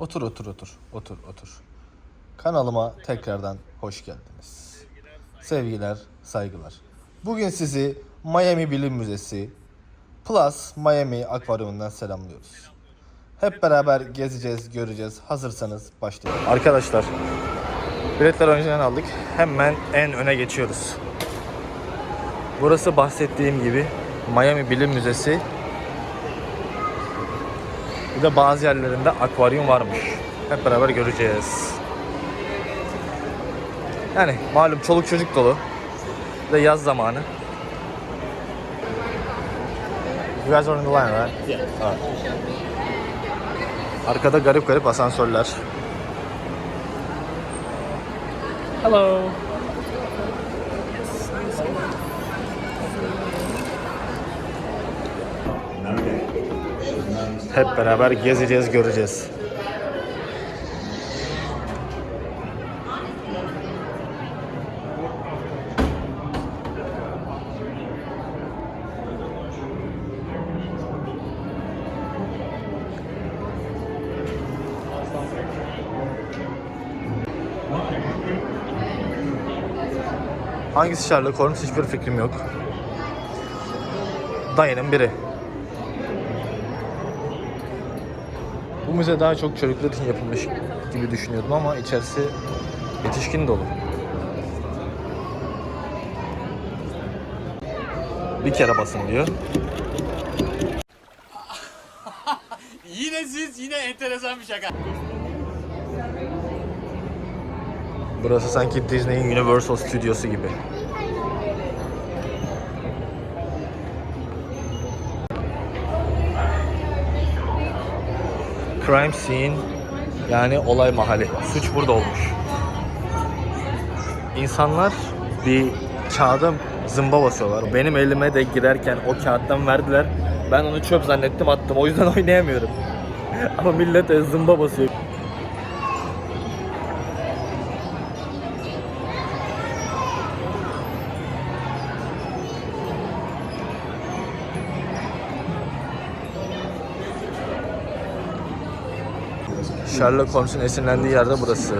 Otur otur otur. Otur otur. Kanalıma tekrardan hoş geldiniz. Sevgiler, saygılar. Bugün sizi Miami Bilim Müzesi Plus Miami Akvaryumundan selamlıyoruz. Hep beraber gezeceğiz, göreceğiz. Hazırsanız başlayalım. Arkadaşlar, biletleri önceden aldık. Hemen en öne geçiyoruz. Burası bahsettiğim gibi Miami Bilim Müzesi. Bir de bazı yerlerinde akvaryum varmış. Hep beraber göreceğiz. Yani malum çoluk çocuk dolu. Bir de yaz zamanı. You guys are in the line, right? Yeah. Alright. Arkada garip garip asansörler. Hello. Hep beraber gezeceğiz, göreceğiz. Hangisi Sherlock Holmes hiçbir fikrim yok. Dayının biri. Bu müze daha çok çocuklar için yapılmış gibi düşünüyordum ama içerisi yetişkin dolu. Bir kere basın diyor. Yine siz yine enteresan bir şaka. Burası sanki Disney'in Universal Stüdyosu gibi. Crime scene yani olay mahalli. Suç burada olmuş. İnsanlar bir kağıda zımba basıyorlar. Benim elime de girerken o kağıttan verdiler. Ben onu çöp zannettim attım. O yüzden oynayamıyorum. Ama millet de zımba basıyor. Sherlock Holmes'un esinlendiği yerde burası.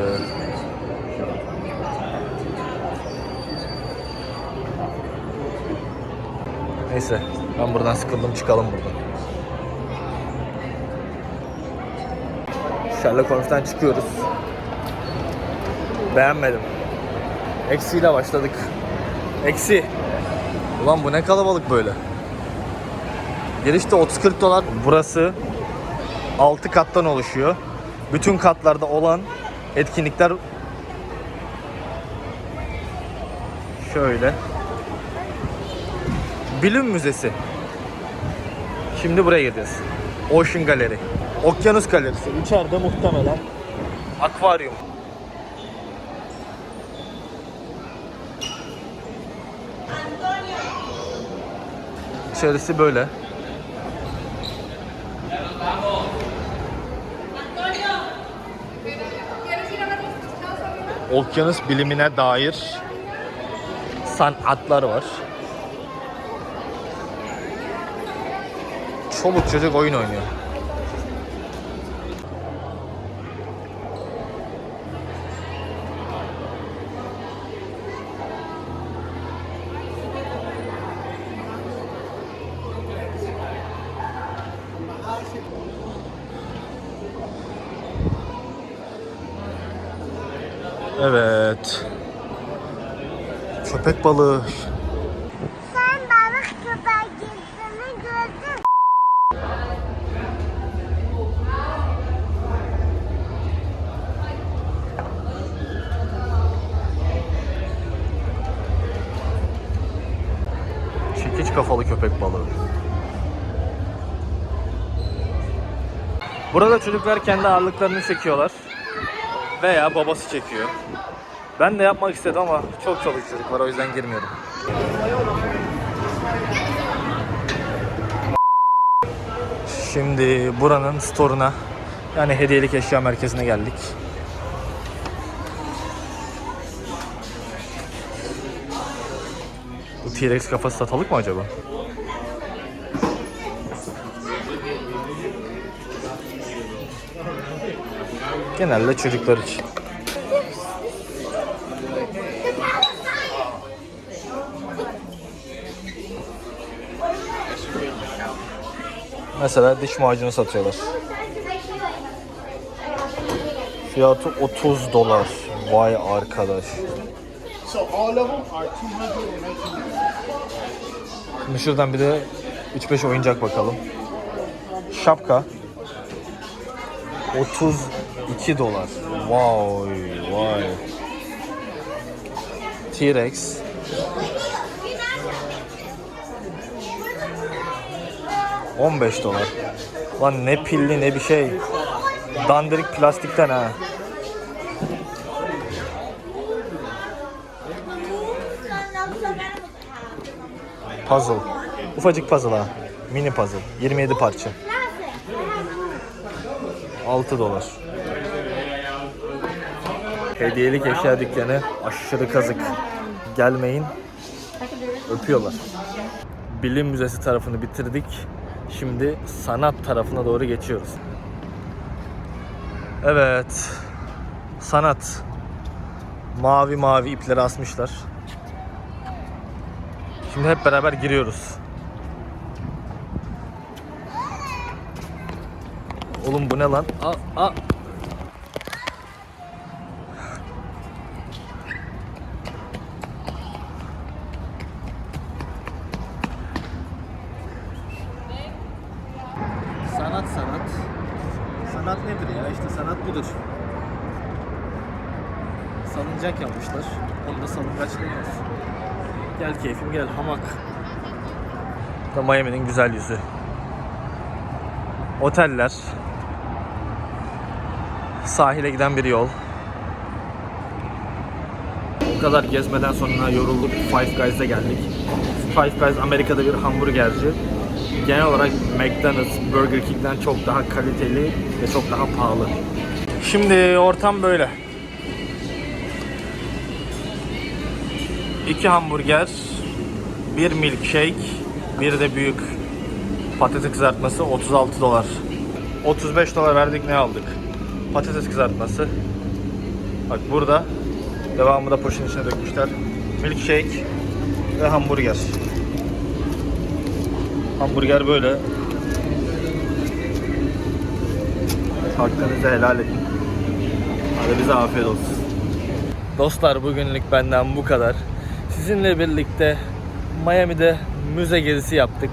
Neyse ben buradan sıkıldım çıkalım buradan. Sherlock Holmes'tan çıkıyoruz. Beğenmedim. Eksiyle başladık. Eksi. Ulan bu ne kalabalık böyle. Girişte 30-40 dolar. Burası 6 kattan oluşuyor. Bütün katlarda olan etkinlikler şöyle. Bilim Müzesi. Şimdi buraya gireceğiz. Ocean Gallery. Okyanus Galerisi. İçeride muhtemelen akvaryum. İçerisi böyle. Okyanus bilimine dair sanatlar var. Çoluk çocuk oyun oynuyor. Evet. Köpek balığı. Sen balık köpeği girdiğini gördün. Çekiç kafalı köpek balığı. Burada çocuklar kendi ağırlıklarını çekiyorlar. Veya babası çekiyor. Ben de yapmak istedim ama çok çocuk var o yüzden girmiyorum. Şimdi buranın store'una yani hediyelik eşya merkezine geldik. Bu T-Rex kafası satılık mı acaba? Genelde çocuklar için. Mesela diş macunu satıyorlar. Fiyatı 30 dolar. Vay arkadaş. So all of them are 219 Şimdi şuradan bir de 3-5 oyuncak bakalım. Şapka. 32 dolar. Vay vay. T-Rex. ...15 dolar. Lan ne pilli ne bir şey. Dandirik plastikten ha. Puzzle. Ufacık puzzle ha. Mini puzzle. 27 parça. 6 dolar. Hediyelik eşya dükkanı aşırı kazık. Gelmeyin. Öpüyorlar. Bilim Müzesi tarafını bitirdik. Şimdi sanat tarafına doğru geçiyoruz. Evet. Sanat. Mavi mavi ipleri asmışlar. Şimdi hep beraber giriyoruz. Oğlum bu ne lan? Aa, aa. Sanat sanat. Sanat nedir ya? İşte sanat budur. Salıncak yapmışlar. Onda salıngaç deniyoruz. Gel keyfim gel hamak. Da Miami'nin güzel yüzü. Oteller. Sahile giden bir yol. Bu kadar gezmeden sonra yorulduk. Five Guys'a geldik. Five Guys Amerika'da bir hamburgerci. Genel olarak McDonald's, Burger King'den çok daha kaliteli ve çok daha pahalı. Şimdi ortam böyle. İki hamburger, bir milkshake, bir de büyük patates kızartması 36 dolar. 35 dolar verdik ne aldık? Patates kızartması. Bak burada devamı da poşetin içine dökmüşler. Milkshake ve hamburger. Hamburger böyle. Hakkınızı helal edin. Hadi bize afiyet olsun. Dostlar bugünlük benden bu kadar. Sizinle birlikte Miami'de müze gezisi yaptık.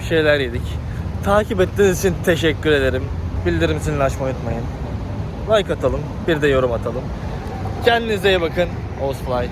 Bir şeyler yedik. Takip ettiğiniz için teşekkür ederim. Bildirim zilini açmayı unutmayın. Like atalım, bir de yorum atalım. Kendinize iyi bakın. Ozfly.